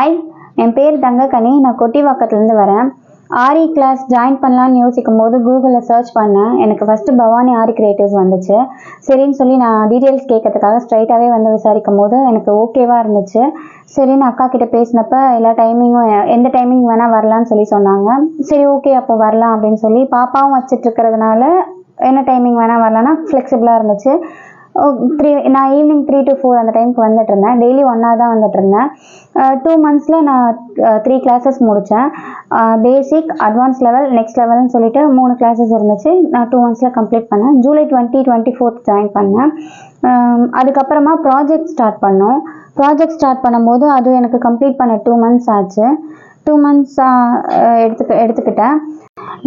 Hi என் பேர் தங்கக்கனி. நான் கொட்டிவாக்கத்துலேருந்து வரேன். ஆரி கிளாஸ் ஜாயின் பண்ணலான்னு யோசிக்கும் போது கூகுளில் சர்ச் பண்ணேன். எனக்கு ஃபஸ்ட்டு பவானி ஆரி கிரியேட்டிவ்ஸ் வந்துச்சு. சரின்னு சொல்லி நான் டீட்டெயில்ஸ் கேட்கறதுக்காக ஸ்ட்ரைட்டாகவே வந்து விசாரிக்கும் போது எனக்கு ஓகேவாக இருந்துச்சு. சரின்னு அக்கா கிட்ட பேசினப்ப எல்லா டைமிங்கும் எந்த டைமிங் வேணால் வரலான்னு சொல்லி சொன்னாங்க. சரி ஓகே அப்போ வரலாம் அப்படின்னு சொல்லி பாப்பாவும் வச்சுட்டு இருக்கிறதுனால என்ன டைமிங் வேணால் வரலன்னா ஃப்ளெக்சிபிளாக இருந்துச்சு. த்ரீ நான் ஈவினிங் த்ரீ டு ஃபோர் அந்த டைமுக்கு வந்துட்டு இருந்தேன். டெய்லி ஒன்னாக தான் வந்துட்டு இருந்தேன். டூ மந்த்ஸில் நான் த்ரீ கிளாஸஸ் முடித்தேன் பேசிக் அட்வான்ஸ் லெவல் நெக்ஸ்ட் லெவல்னு சொல்லிட்டு மூணு கிளாஸஸ் இருந்துச்சு. நான் டூ மந்த்ஸில் கம்ப்ளீட் பண்ணேன். July twenty twenty fourth join பண்ணேன் அதுக்கப்புறமா ப்ராஜெக்ட் ஸ்டார்ட் பண்ணோம். ப்ராஜெக்ட் ஸ்டார்ட் பண்ணும்போது அது எனக்கு கம்ப்ளீட் பண்ண டூ மந்த்ஸ் ஆச்சு. டூ மந்த்ஸ் எடுத்துக்க எடுத்துக்கிட்டேன்.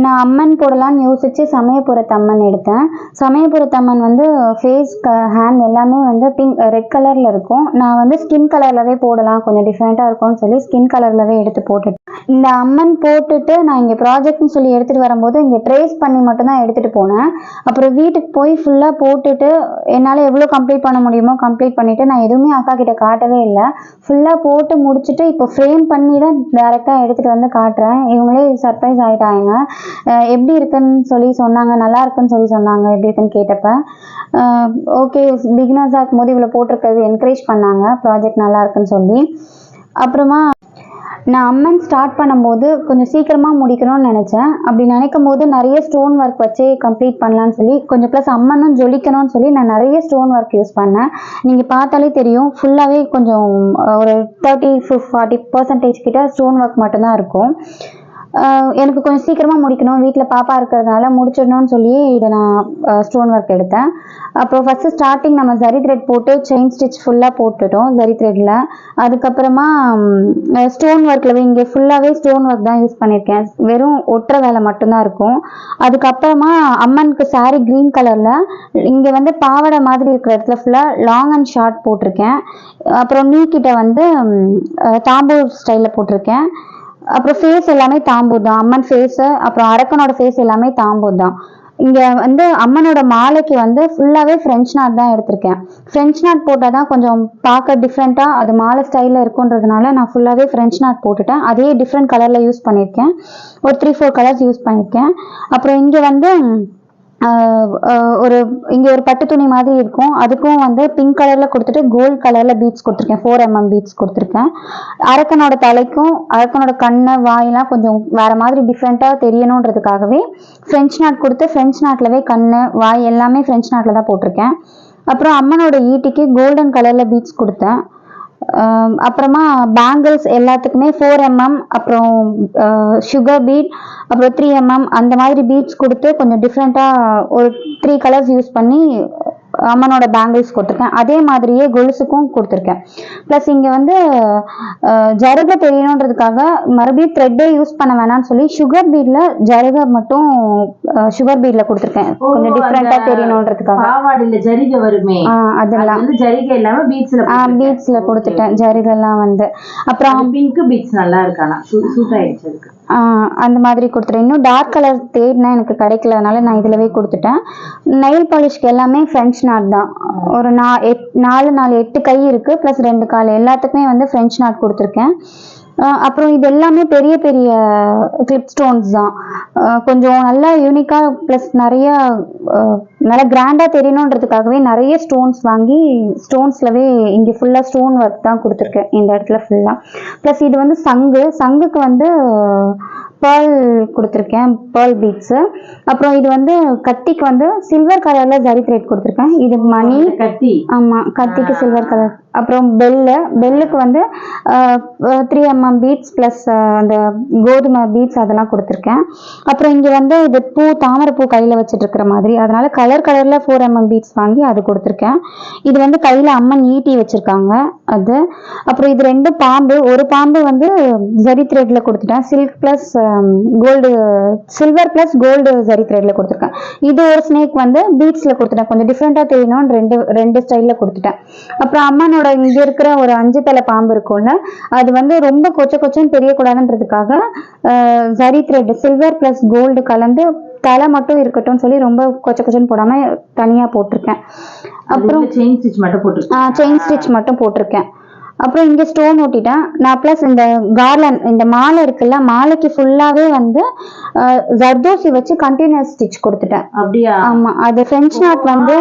நான் அம்மன் போடலான்னு யோசிச்சு சமயபுரத்து அம்மன் எடுத்தேன். சமயபுரத்து அம்மன் வந்து ஃபேஸ் ஹேண்ட் எல்லாமே வந்து பிங்க் ரெட் கலரில் இருக்கும். நான் வந்து ஸ்கின் கலர்லவே போடலாம். கொஞ்சம் டிஃப்ரெண்ட்டாக இருக்கும்னு சொல்லி ஸ்கின் கலர்லவே எடுத்து போட்டுட்டேன். இந்த அம்மன் போட்டுட்டு நான் இங்கே ப்ராஜெக்ட்னு சொல்லி எடுத்துகிட்டு வரும்போது இங்கே ட்ரேஸ் பண்ணி மட்டும்தான் எடுத்துகிட்டு போனேன். அப்புறம் வீட்டுக்கு போய் ஃபுல்லாக போட்டுட்டு என்னால் எவ்வளோ கம்ப்ளீட் பண்ண முடியுமோ கம்ப்ளீட் பண்ணிவிட்டு நான் எதுவுமே அக்கா கிட்ட காட்டவே இல்லை. ஃபுல்லாக போட்டு முடிச்சுட்டு இப்போ ஃப்ரேம் பண்ணி தான் டேரெக்டாக எடுத்துகிட்டு வந்து காட்டுறேன். இவங்களே சர்ப்ரைஸ் ஆகிட்டாங்க எப்படி இருக்குன்னு சொல்லி சொன்னாங்க. நல்லா இருக்குன்னு சொல்லி சொன்னாங்க. எப்படி இருக்குன்னு கேட்டப்ப ஓகே பிகினர்ஸாக இருக்கும்போது இவ்வளோ போட்டிருக்கிறது என்கரேஜ் பண்ணாங்க. ப்ராஜெக்ட் நல்லா இருக்குன்னு சொல்லி. அப்புறமா நான் அம்மன் ஸ்டார்ட் பண்ணும்போது கொஞ்சம் சீக்கிரமாக முடிக்கணும்னு நினச்சேன். அப்படி நினைக்கும் போது நிறைய ஸ்டோன் ஒர்க் வச்சே கம்ப்ளீட் பண்ணலான்னு சொல்லி கொஞ்சம் ப்ளஸ் அம்மனும் ஜொலிக்கணும்னு சொல்லி நான் நிறைய ஸ்டோன் ஒர்க் யூஸ் பண்ணேன். நீங்கள் பார்த்தாலே தெரியும் ஃபுல்லாகவே கொஞ்சம் ஒரு தேர்ட்டி ஃபார்ட்டி பர்சன்டேஜ் கிட்ட ஸ்டோன் ஒர்க் மட்டும்தான் இருக்கும். எனக்கு கொஞ்சம் சீக்கிரமாக முடிக்கணும். வீட்டில் பாப்பா இருக்கிறதுனால முடிச்சிடணும்னு சொல்லி இதை நான் ஸ்டோன் ஒர்க் எடுத்தேன். அப்புறம் ஃபஸ்ட்டு ஸ்டார்டிங் நம்ம ஜரி த்ரெட் போட்டு செயின் ஸ்டிச் ஃபுல்லாக போட்டுட்டோம் ஜரி த்ரெட்டில் அதுக்கப்புறமா ஸ்டோன் ஒர்க்கில் இங்கே ஃபுல்லாகவே ஸ்டோன் ஒர்க் தான் யூஸ் பண்ணியிருக்கேன். வெறும் ஒட்டுற வேலை மட்டும்தான் இருக்கும். அதுக்கப்புறமா அம்மனுக்கு சாரி க்ரீன் கலரில் இங்கே வந்து பாவாடை மாதிரி இருக்கிற இடத்துல ஃபுல்லாக லாங் அண்ட் ஷார்ட் போட்டிருக்கேன். அப்புறம் நீ கிட்ட வந்து தாம்பூர் ஸ்டைலில் போட்டிருக்கேன். அப்புறம் ஃபேஸ் எல்லாமே தாம்பூர் தான் அம்மன் ஃபேஸு அப்புறம் அரக்கனோட ஃபேஸ் எல்லாமே தாம்பூர் தான் இங்கே வந்து அம்மனோட மாலைக்கு வந்து ஃபுல்லாகவே ஃப்ரெஞ்ச் நாட் தான் எடுத்திருக்கேன். ஃப்ரெஞ்ச் நாட் போட்டால் தான் கொஞ்சம் பார்க்க டிஃப்ரெண்ட்டாக அது மாலை ஸ்டைலில் இருக்குன்றதுனால நான் ஃபுல்லாகவே ஃப்ரெஞ்ச் நாட் போட்டுட்டேன். அதே டிஃப்ரெண்ட் கலரில் யூஸ் பண்ணியிருக்கேன். ஒரு த்ரீ ஃபோர் கலர்ஸ் யூஸ் பண்ணியிருக்கேன். அப்புறம் இங்கே வந்து ஒரு இங்கே ஒரு பட்டு துணி மாதிரி இருக்கும். அதுக்கும் வந்து பிங்க் கலரில் கொடுத்துட்டு கோல்ட் கலரில் பீட்ஸ் கொடுத்துருக்கேன். ஃபோர் எம்எம் mm பீட்ஸ் கொடுத்துருக்கேன். அரக்கனோட தலைக்கும் அரக்கனோட கண்ணு வாயெல்லாம் கொஞ்சம் வேறு மாதிரி டிஃப்ரெண்ட்டாக தெரியணுன்றதுக்காகவே ஃப்ரெஞ்ச் நாட் கொடுத்து ஃப்ரெஞ்ச் நாட்டிலவே கண்ணு வாய் எல்லாமே ஃப்ரெஞ்ச் நாட்டில் தான் போட்டிருக்கேன். அப்புறம் அம்மனோட ஈட்டிக்கு கோல்டன் கலரில் பீட்ஸ் கொடுத்தேன். அப்புறமா பேங்கிள்ஸ் எல்லாத்துக்குமே ஃபோர் எம்எம் அப்புறம் சுகர் பீட் அப்புறம் த்ரீ எம்எம் அந்த மாதிரி பீட்ஸ் கொடுத்து கொஞ்சம் டிஃப்ரெண்ட்டாக ஒரு த்ரீ கலர்ஸ் யூஸ் பண்ணி அம்மனோட பேங்கிள்ஸ் கொடுத்துருக்கேன். அதே மாதிரியே கொலுசுக்கும் கொடுத்துருக்கேன். ப்ளஸ் இங்கே வந்து ஜருகை தெரியணுன்றதுக்காக மறுபடியும் த்ரெட்டே யூஸ் பண்ண வேணாம்னு சொல்லி சுகர் பீடில் ஜருகை மட்டும் சுகர் பீடில் கொடுத்துருக்கேன். கொஞ்சம் டிஃப்ரெண்ட்டாக தெரியணுன்றதுக்காக. ஜரிகை வருமே? அதெல்லாம். வந்து ஜரிகை இல்லாம பீட்ஸ்ல பீட்ஸில் கொடுத்துட்டேன். ஜருகெல்லாம் வந்து. அப்புறம் பிங்க் பீட்ஸ் நல்லா இருக்கானா சூட் ஆயிடுச்சு அந்த மாதிரி கொடுத்துட்டேன். இன்னும் டார்க் கலர் தேடினா எனக்கு கிடைக்கலனால நான் இதிலவே கொடுத்துட்டேன். நெயில் பாலிஷ்க்கு எல்லாமே ஃப்ரெஞ்ச் நாட் தான். ஒரு நா எட் நாலு நாலு எட்டு கை இருக்குது ப்ளஸ் ரெண்டு கால். எல்லாத்துக்குமே வந்து ஃப்ரெஞ்ச் நாட் கொடுத்துருக்கேன். அப்புறம் இது எல்லாமே பெரிய பெரிய கிளிப் ஸ்டோன்ஸ் தான். கொஞ்சம் நல்லா யூனிக்காக ப்ளஸ் நிறைய நல்லா கிராண்டாக தெரியணுன்றதுக்காகவே நிறைய ஸ்டோன்ஸ் வாங்கி ஸ்டோன்ஸ்லவே இங்கே ஃபுல்லாக ஸ்டோன் ஒர்க் தான் கொடுத்துருக்கேன் இந்த இடத்துல ஃபுல்லாக ப்ளஸ் இது வந்து சங்கு சங்குக்கு வந்து பேர்ல் கொடுத்துருக்கேன் பேர்ல் பீட்ஸு அப்புறம் இது வந்து கத்திக்கு வந்து சில்வர் கலரில் ஜரி த்ரெட் கொடுத்துருக்கேன். இது மணி கத்தி. ஆமாம் கத்திக்கு சில்வர் கலர் அப்புறம் பெல்லு பெல்லுக்கு வந்து த்ரீ எம்எம் பீட்ஸ் ப்ளஸ் அந்த கோதுமை பீட்ஸ் அதெல்லாம் கொடுத்துருக்கேன். அப்புறம் இங்கே வந்து இது பூ தாமரைப்பூ கையில் வச்சுட்டு இருக்கிற மாதிரி. அதனால கலர் கலரில் ஃபோர் எம்எம் பீட்ஸ் வாங்கி அது கொடுத்துருக்கேன். இது வந்து கையில் அம்மன் ஈட்டி வச்சுருக்காங்க அது. அப்புறம் இது ரெண்டு பாம்பு. ஒரு பாம்பு வந்து ஜரி த்ரெட்டில் கொடுத்துட்டேன். Silk plus gold silver plus gold zari த்ரெட்டில் கொடுத்துருக்கேன். இது ஒரு ஸ்னேக் வந்து பீட்ஸில் கொடுத்துட்டேன். கொஞ்சம் டிஃப்ரெண்ட்டாக தெரியணும்னு ரெண்டு ரெண்டு ஸ்டைலில் கொடுத்துட்டேன். அப்புறம் அம்மனோட இங்கே இருக்கிற ஒரு அஞ்சு தலை பாம்பு இருக்கும்ல அது வந்து ரொம்ப கொச்ச கொச்சன்னு தெரியக்கூடாதுன்றதுக்காக zari thread silver plus gold கலந்து தலை மட்டும் இருக்கட்டும்னு சொல்லி ரொம்ப கொச்ச கொச்சன்னு போடாமல் தனியாக போட்டிருக்கேன். அப்புறம் செயின் ஸ்டிச் மட்டும் போட்டு செயின் ஸ்டிச் மட்டும் போட்டிருக்கேன். அப்புறம் இங்கே ஸ்டோன் ஒட்டிட்டேன் நான் ப்ளஸ் இந்த கார்லன் இந்த மாலை இருக்குல்ல மாலைக்கு ஃபுல்லாகவே வந்து ஜர்தோசி வச்சு கண்டினியூஸ் ஸ்டிச் கொடுத்துட்டேன். அப்படியா? ஆமாம் அது ஃப்ரெஞ்ச் நாட் வந்து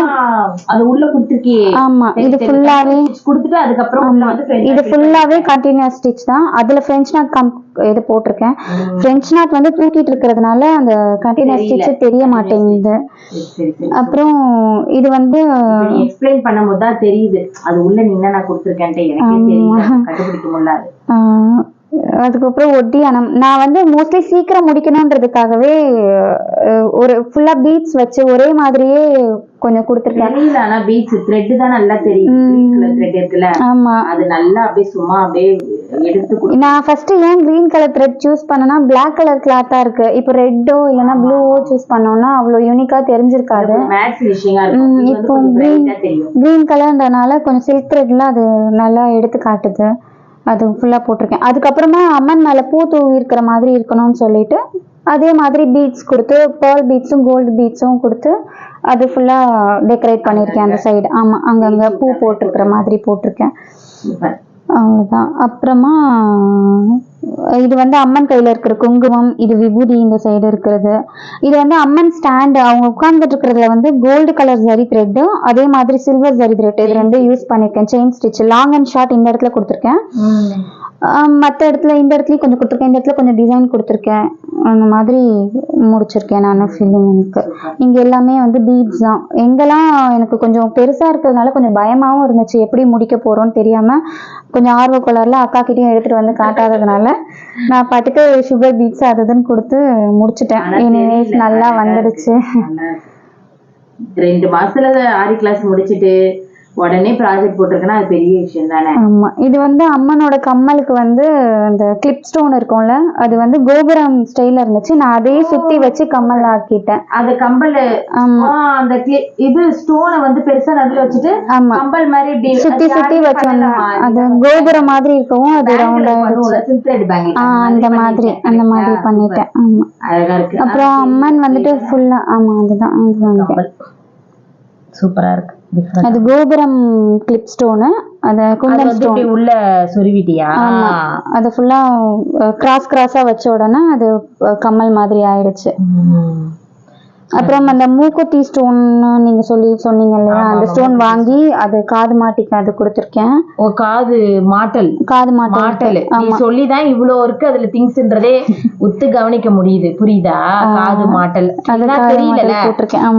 அது உள்ள கொடுத்துருக்கியே ஆமா இது ஃபுல்லாவே கொடுத்துட்டு அதுக்கப்புறம் உள்ள வந்து French இது ஃபுல்லாவே கண்டினியூஸ் ஸ்டிச் தான். அதுல ஃப்ரெஞ்ச் நாட் கம் இது போட்டிருக்கேன். ஃப்ரெஞ்ச் நாட் வந்து தூக்கிட்டு இருக்கிறதுனால அந்த கண்டினியூஸ். ஸ்டிச் தெரிய மாட்டேங்குது. அப்புறம் இது வந்து எக்ஸ்பிளைன் பண்ணும்போது தான் தெரியுது. அது உள்ள நீ என்ன கொடுத்துருக்கேன்ட்டு எனக்கே கண்டுபிடிக்க. ஆஹ், அதுக்கப்புறம் ஒட்டியானம் நான் வந்து மோஸ்ட்லி சீக்கிரம் முடிக்கணுன்றதுக்காகவே ஒரு ஃபுல்லா பீட்ஸ் வச்சு ஒரே மாதிரியே கொஞ்சம் கொடுத்துருக்கேன். ஆனா பீட்ஸ் த்ரெட் தான் நல்லா தெரியும் கலர் த்ரெட் இருக்குல்ல ஆமா. அது நல்லா அப்படியே சும்மா அப்படியே எடுத்து நான் ஃபர்ஸ்ட் ஏன் கிரீன் கலர் த்ரெட் சூஸ் பண்ணேன்னா Black கலர் கிளாத்தா இருக்கு. இப்போ ரெட்டோ இல்லைன்னா ப்ளூவோ சூஸ் பண்ணோம்னா அவ்வளோ யூனிக்கா தெரிஞ்சிருக்காது. இப்போ தெரியும். கிரீன் கலர்ன்றனால கொஞ்சம் சில்க் த்ரெட்ல அது நல்லா எடுத்து காட்டுது. அது ஃபுல்லாக போட்டிருக்கேன். அதுக்கப்புறமா அம்மன் மேலே பூ தூவி இருக்கிற மாதிரி இருக்கணும்னு சொல்லிட்டு அதே மாதிரி பீட்ஸ் கொடுத்து பேர்ல் பீட்ஸும் கோல்டு பீட்ஸும் கொடுத்து அது ஃபுல்லாக டெக்கரேட் பண்ணியிருக்கேன் அந்த சைடு ஆமாம் அங்கங்கே பூ போட்டிருக்கிற மாதிரி போட்டிருக்கேன். அவ்வளோதான் அப்புறமா இது வந்து அம்மன் கையில் இருக்கிற குங்குமம் இது விபூதி இந்த சைடு இருக்கிறது. இது வந்து அம்மன் ஸ்டாண்டு அவங்க உட்கார்ந்துட்டு இருக்கிறதுல வந்து கோல்டு கலர் ஜரி த்ரெட்டு அதே மாதிரி சில்வர் ஜரி த்ரெட் இது ரெண்டு யூஸ் பண்ணியிருக்கேன் chain stitch long and short இந்த இடத்துல கொடுத்துருக்கேன். மற்ற இடத்துல இந்த இடத்துலையும் கொஞ்சம் கொடுத்துருக்கேன். இந்த இடத்துல கொஞ்சம் டிசைன் கொடுத்துருக்கேன். அந்த மாதிரி முடிச்சிருக்கேன் நான் ஃபில்லிங்க்கு இங்கே எல்லாமே வந்து பீட்ஸ் தான். எங்கெல்லாம் எனக்கு கொஞ்சம் பெருசாக இருக்கிறதுனால கொஞ்சம் பயமாகவும் இருந்துச்சு. எப்படி முடிக்க போகிறோன்னு தெரியாமல் கொஞ்சம் ஆர்வ கோளாறுல அக்கா கிட்டேயும் எடுத்துகிட்டு வந்து காட்டாததுனால நான் பாட்டுக்கு சுகர் பீட்ஸ் அது இதுன்னு கொடுத்து முடிச்சிட்டேன். எனிவேஸ். நல்லா வந்துடுச்சு. ரெண்டு மாசத்துல ஆரி கிளாஸ் முடிச்சிட்டு உடனே ப்ராஜெக்ட் போட்டிருக்கேன்னா அது பெரிய விஷயம் தானே? ஆமா. இது வந்து அம்மனோட கம்மலுக்கு வந்து அந்த கிளிப் ஸ்டோன் இருக்கும்ல அது வந்து கோபுரம் ஸ்டைல்ல இருந்துச்சு. நான் அதையே சுத்தி வச்சு கம்மல் ஆக்கிட்டேன். அந்த கம்பல் ஆமா. அந்த இது ஸ்டோனை வந்து பெருசா நடுவுல வச்சுட்டு ஆமா. கம்பல் மாதிரி இப்படி சுத்தி சுத்தி வச்சோம்ல அது கோபுரம் மாதிரி இருக்கவும் அது ரவுண்ட் அந்த மாதிரி அந்த மாதிரி பண்ணிட்டேன். ஆமா. அழகா இருக்கு. அப்புறம் அம்மன் வந்துட்டு ஃபுல்லா ஆமா அதுதான். அதுதான் கம்பல் சூப்பரா இருக்கு. அது கோபுரம் கிளிப் ஸ்டோனு அது குந்தன் ஸ்டோன் உள்ள சொருவிட்டியா? அது ஃபுல்லா கிராஸ் கிராஸா வச்ச உடனே அது கம்மல் மாதிரி ஆயிடுச்சு. அப்புறம் அந்த மூக்குத்தி ஸ்டோன் நீங்க சொல்லி சொன்னீங்க இல்லையா? அந்த ஸ்டோன் வாங்கி அது காது மாட்டிக்கு அது கொடுத்துருக்கேன். ஓ காது மாட்டல். காது மாட்டல். மாட்டல். நீ சொல்லிதான் இவ்ளோ இருக்கு அதுல திங்ஸ்ன்றதே உத்து கவனிக்க முடியுது. புரியுதா? காது மாட்டல். அது இதுதான் காது தெரியல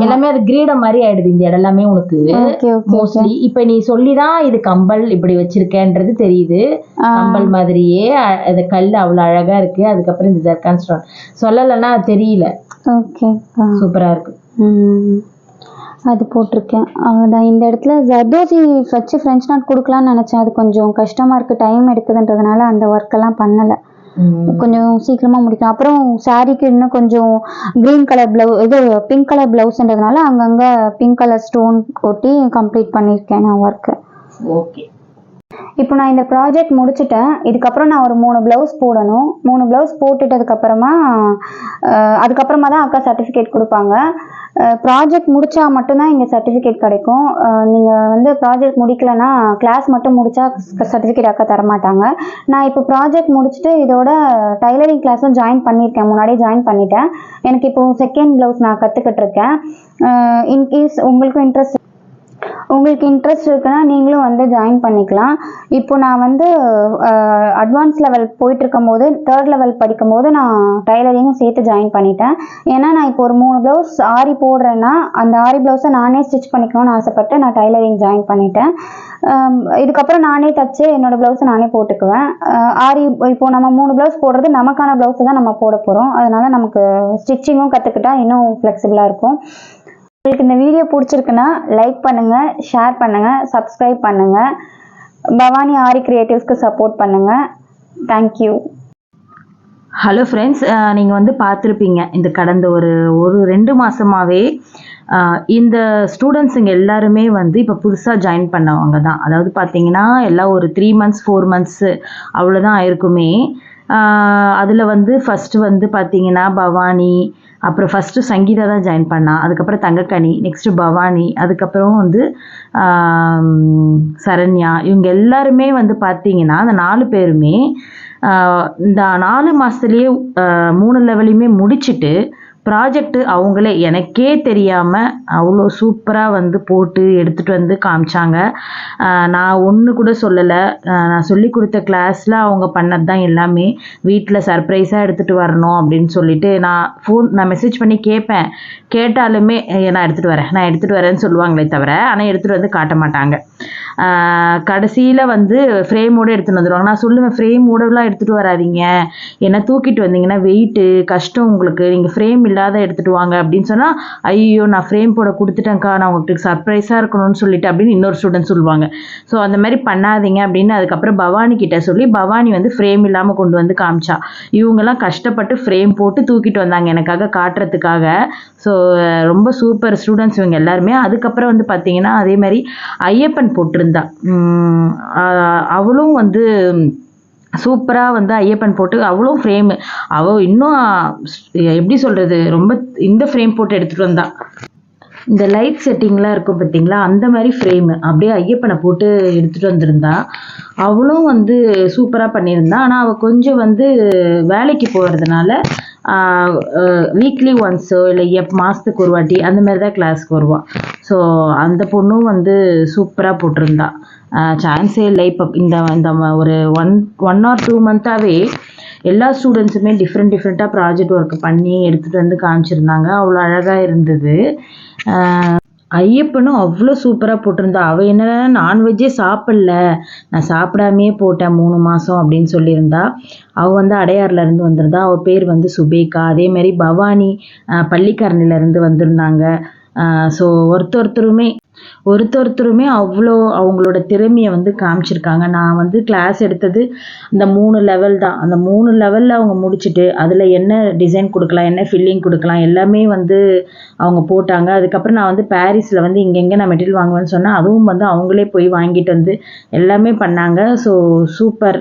எல்லாமே அது கிரீடம் மாதிரி ஆயிடுது இந்த இடம் எல்லாமே உனக்கு மோஸ்ட்லி இப்ப நீ சொல்லிதான் இது கம்பல் இப்படி வச்சிருக்கேன்றது தெரியுது. கம்பல் மாதிரியே அது கல் அவ்வளவு அழகா இருக்கு. அதுக்கப்புறம் இந்த ஜர்கான் ஸ்டோன் சொல்லலைன்னா தெரியல. ஓகே சூப்பரா இருக்கு. ம் அது போட்டிருக்கேன். அவ்வளோதான் இந்த இடத்துல ஜர்தோசி வச்சு ஃப்ரெஞ்ச் நாட் கொடுக்கலாம்னு நினச்சேன். அது கொஞ்சம் கஷ்டமாக இருக்குது டைம் எடுக்குதுன்றதுனால அந்த ஒர்க்கெல்லாம் பண்ணலை. கொஞ்சம் சீக்கிரமாக முடிக்கணும். அப்புறம் சாரீக்கு இன்னும் கொஞ்சம் க்ரீன் கலர் ப்ளவு இது பிங்க் கலர் ப்ளவுஸ்ன்றதுனால அங்கங்கே பிங்க் கலர் ஸ்டோன் ஒட்டி கம்ப்ளீட் பண்ணியிருக்கேன் நான் ஒர்க்கு ஓகே இப்போ நான் இந்த ப்ராஜெக்ட் முடிச்சுட்டேன். இதுக்கப்புறம் நான் ஒரு மூணு ப்ளவுஸ் போடணும். மூணு ப்ளவுஸ் போட்டுட்டதுக்கப்புறமா அதுக்கப்புறமா தான் அக்கா சர்டிஃபிகேட் கொடுப்பாங்க. ப்ராஜெக்ட் முடித்தா மட்டும்தான் இங்கே சர்டிஃபிகேட் கிடைக்கும். நீங்கள் வந்து ப்ராஜெக்ட் முடிக்கலன்னா கிளாஸ் மட்டும் முடித்தா சர்டிஃபிகேட் அக்கா தரமாட்டாங்க. நான் இப்போ ப்ராஜெக்ட் முடிச்சுட்டு இதோட டைலரிங் கிளாஸும் ஜாயின் பண்ணியிருக்கேன். முன்னாடியே ஜாயின் பண்ணிட்டேன். எனக்கு இப்போ செகண்ட் ப்ளவுஸ் நான் கற்றுக்கிட்டு இருக்கேன். இன்கேஸ் உங்களுக்கும் இன்ட்ரெஸ்ட் உங்களுக்கு இன்ட்ரெஸ்ட் இருக்குன்னா நீங்களும் வந்து ஜாயின் பண்ணிக்கலாம். இப்போ நான் வந்து அட்வான்ஸ் லெவல் போயிட்டுருக்கும் போது தேர்ட் லெவல் படிக்கும் போது நான் டைலரிங்கும் சேர்த்து ஜாயின் பண்ணிட்டேன். ஏன்னா நான் இப்போ ஒரு மூணு ப்ளவுஸ் ஆரி போடுறேன்னா அந்த ஆரி ப்ளவுஸை நானே ஸ்டிச் பண்ணிக்கணும்னு ஆசைப்பட்டு நான் டைலரிங் ஜாயின் பண்ணிட்டேன். இதுக்கப்புறம் நானே தச்சு என்னோடய ப்ளவுஸை நானே போட்டுக்குவேன். ஆரி இப்போ நம்ம மூணு ப்ளவுஸ் போடுறது நமக்கான ப்ளவுஸை தான் நம்ம போட போகிறோம் அதனால் நமக்கு ஸ்டிச்சிங்கும் கற்றுக்கிட்டா இன்னும் ஃப்ளெக்சிபிளாக இருக்கும். உங்களுக்கு இந்த வீடியோ பிடிச்சிருக்குன்னா லைக் பண்ணுங்கள் ஷேர் பண்ணுங்கள் சப்ஸ்கிரைப் பண்ணுங்கள் பவானி ஆரி கிரியேட்டிவ்ஸ்க்கு சப்போர்ட் பண்ணுங்கள் தேங்க்யூ ஹலோ ஃப்ரெண்ட்ஸ் நீங்கள் வந்து பார்த்துருப்பீங்க. இந்த கடந்த ஒரு ஒரு ரெண்டு மாதமாகவே இந்த ஸ்டூடெண்ட்ஸுங்க எல்லாருமே வந்து இப்போ புதுசாக ஜாயின் பண்ணவங்க தான். அதாவது பார்த்தீங்கன்னா எல்லாம் ஒரு த்ரீ மந்த்ஸ் ஃபோர் மந்த்ஸு அவ்வளோதான் ஆயிருக்குமே. அதில் வந்து ஃபஸ்ட்டு வந்து பார்த்தீங்கன்னா பவானி அப்புறம் ஃபஸ்ட்டு சங்கீதா தான் ஜாயின் பண்ணா. அதுக்கப்புறம் தங்கக்கனி நெக்ஸ்ட்டு பவானி அதுக்கப்புறம் வந்து சரண்யா. இவங்க எல்லாருமே வந்து பார்த்தீங்கன்னா அந்த நாலு பேருமே இந்த நாலு மாதத்துலேயே மூணு லெவலையுமே முடிச்சுட்டு ப்ராஜெக்ட்டு அவங்களே எனக்கே தெரியாமல் அவ்வளோ சூப்பராக வந்து போட்டு எடுத்துகிட்டு வந்து காமிச்சாங்க. நான் ஒன்று கூட சொல்லலை. நான் சொல்லி கொடுத்த கிளாஸில் அவங்க பண்ணது தான் எல்லாமே வீட்டில் சர்ப்ரைஸாக எடுத்துகிட்டு வரணும் அப்படின்னு சொல்லிட்டு நான் ஃபோன் நான் மெசேஜ் பண்ணி கேட்பேன். கேட்டாலுமே நான் எடுத்துகிட்டு வரேன். நான் எடுத்துகிட்டு வரேன்னு சொல்லுவாங்களே தவிர ஆனால் எடுத்துகிட்டு வந்து காட்ட மாட்டாங்க. கடைசியில் வந்து ஃப்ரேமோடு எடுத்துகிட்டு வந்துடுவாங்க நான் சொல்லுவேன் ஃப்ரேமோடலாம் எடுத்துகிட்டு வராதீங்க. ஏன்னா தூக்கிட்டு வந்தீங்கன்னா வெயிட்டு கஷ்டம் உங்களுக்கு. நீங்கள் ஃப்ரேம் இல்லாத எடுத்துகிட்டு வாங்க அப்படின்னு சொன்னால் ஐயோ நான் ஃப்ரேம் போட கொடுத்துட்டேன்க்கா நான் உங்களுக்கு சர்ப்ரைஸாக இருக்கணும்னு சொல்லிட்டு அப்படின்னு இன்னொரு ஸ்டூடெண்ட் சொல்லுவாங்க. ஸோ அந்த மாதிரி பண்ணாதீங்க அப்படின்னு அதுக்கப்புறம் பவானி கிட்ட சொல்லி பவானி வந்து ஃப்ரேம் இல்லாமல் கொண்டு வந்து காமிச்சா. இவங்கெல்லாம் கஷ்டப்பட்டு ஃப்ரேம் போட்டு தூக்கிட்டு வந்தாங்க எனக்காக காட்டுறதுக்காக. ஸோ ரொம்ப சூப்பர் ஸ்டூடெண்ட்ஸ் இவங்க எல்லாருமே. அதுக்கப்புறம் வந்து பார்த்தீங்கன்னா அதே மாதிரி ஐயப்பன் போட்டிருந்தா. அவளும் வந்து சூப்பராக வந்து ஐயப்பன் போட்டு அவளும் ஃப்ரேமு அவள் இன்னும் எப்படி சொல்கிறது ரொம்ப இந்த ஃப்ரேம் போட்டு எடுத்துகிட்டு வந்தா. இந்த லைட் செட்டிங்லாம் இருக்கும் பார்த்தீங்களா அந்த மாதிரி ஃப்ரேமு அப்படியே ஐயப்பனை போட்டு எடுத்துகிட்டு வந்திருந்தா அவளும் வந்து சூப்பராக பண்ணியிருந்தா. ஆனால் அவள் கொஞ்சம் வந்து வேலைக்கு போகிறதுனால வீக்லி ஒன்ஸோ இல்லை எப் மாதத்துக்கு ஒரு வாட்டி அந்த மாதிரி தான் கிளாஸ்க்கு வருவாள் ஸோ அந்த பொண்ணும் வந்து சூப்பராக போட்டிருந்தா. சான்ஸே இல்லை. இப்போ இந்த இந்த ஒரு ஒன் ஒன் ஆர் டூ மந்த்தாகவே எல்லா ஸ்டூடெண்ட்ஸுமே டிஃப்ரெண்ட் டிஃப்ரெண்ட்டாக ப்ராஜெக்ட் ஒர்க் பண்ணி எடுத்துகிட்டு வந்து காமிச்சிருந்தாங்க. அவ்வளோ அழகாக இருந்தது. ஐயப்பனும் அவ்வளோ சூப்பராக போட்டிருந்தா. அவள் என்னன்னா நான்வெஜ்ஜே சாப்பிடல. நான் சாப்பிடாமையே போட்டேன் மூணு மாதம் அப்படின்னு சொல்லியிருந்தா. அவள் வந்து அடையாறுலேருந்து வந்திருந்தா. அவள் பேர் வந்து சுபேகா. அதேமாதிரி பவானி ஆஹ் வந்திருந்தாங்க. ஸோ ஒருத்தொருத்தருமே ஒருத்தொருத்தருமே அவ்வளோ அவங்களோட திறமையை வந்து காமிச்சிருக்காங்க. நான் வந்து கிளாஸ் எடுத்தது அந்த மூணு லெவல் தான். அந்த மூணு லெவலில் அவங்க முடிச்சுட்டு அதில் என்ன டிசைன் கொடுக்கலாம் என்ன ஃபில்லிங் கொடுக்கலாம் எல்லாமே வந்து அவங்க போட்டாங்க. அதுக்கப்புறம் நான் வந்து பாரிஸில் வந்து இங்கெங்கே நான் மெட்டீரியல் வாங்குவேன்னு சொன்னேன் அதுவும் வந்து அவங்களே போய் வாங்கிட்டு வந்து எல்லாமே பண்ணாங்க. ஸோ சூப்பர்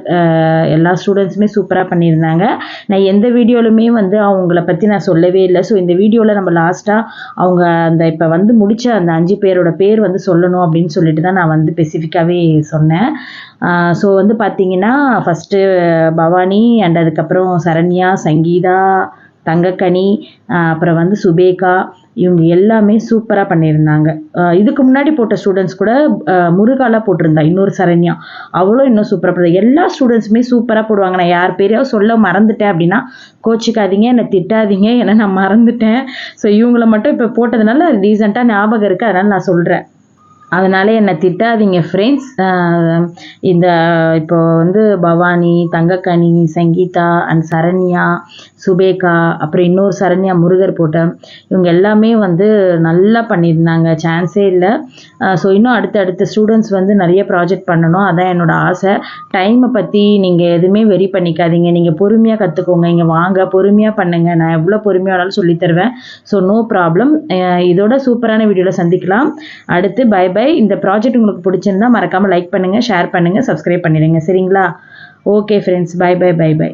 எல்லா ஸ்டூடெண்ட்ஸுமே சூப்பராக பண்ணியிருந்தாங்க. நான் எந்த வீடியோலுமே வந்து அவங்கள பற்றி நான் சொல்லவே இல்லை. ஸோ இந்த வீடியோவில் நம்ம லாஸ்ட்டாக அவங்க அந்த இப்போ வந்து முடிச்ச அந்த அஞ்சு பேரோட பேர் வந்து சொல்லணும் அப்படின்னு சொல்லிட்டு தான் நான் வந்து ஸ்பெசிஃபிக்காகவே சொன்னேன். ஸோ வந்து பார்த்தீங்கன்னா ஃபஸ்ட்டு பவானி அண்ட் அதுக்கப்புறம் சரண்யா சங்கீதா தங்கக்கனி அப்புறம் வந்து சுபேகா இவங்க எல்லாமே சூப்பராக பண்ணியிருந்தாங்க. இதுக்கு முன்னாடி போட்ட ஸ்டூடெண்ட்ஸ் கூட முருகாலாக போட்டிருந்தா இன்னொரு சரண்யா. அவளும் இன்னும் சூப்பராக போடுறா எல்லா ஸ்டூடெண்ட்ஸுமே சூப்பராக போடுவாங்க. நான் யார் பேரையாவது சொல்ல மறந்துட்டேன் அப்படின்னா கோச்சிக்காதீங்க என்னை திட்டாதீங்க ஏன்னா நான் மறந்துட்டேன். ஸோ இவங்கள மட்டும் இப்போ போட்டதுனால ரீசெண்டாக ஞாபகம் இருக்குது அதனால் நான் சொல்கிறேன் அதனால என்னை திட்டாதீங்க ஃப்ரெண்ட்ஸ் இந்த இப்போ வந்து பவானி தங்கக்கனி சங்கீதா அண்ட் சரண்யா சுபேகா அப்புறம் இன்னொரு சரண்யா முருகர் போட்ட இவங்க எல்லாமே வந்து நல்லா பண்ணியிருந்தாங்க. சான்ஸே இல்லை. ஸோ இன்னும் அடுத்தடுத்த ஸ்டூடெண்ட்ஸ் வந்து நிறைய ப்ராஜெக்ட் பண்ணணும். அதான் என்னோடய ஆசை. டைமை பற்றி நீங்கள் எதுவுமே வெரி பண்ணிக்காதீங்க. நீங்கள் பொறுமையாக கற்றுக்கோங்க இங்கே வாங்க பொறுமையாக பண்ணுங்கள் நான் எவ்வளோ பொறுமையானாலும் சொல்லித்தருவேன் ஸோ நோ ப்ராப்ளம் இதோட சூப்பரான வீடியோவில் சந்திக்கலாம். அடுத்து பை பை இந்த ப்ராஜெக்ட் உங்களுக்கு பிடிச்சிருந்தா மறக்காமல் லைக் பண்ணுங்கள் ஷேர் பண்ணுங்கள் சப்ஸ்கிரைப் பண்ணிடுங்க. சரிங்களா? Okay friends bye bye bye bye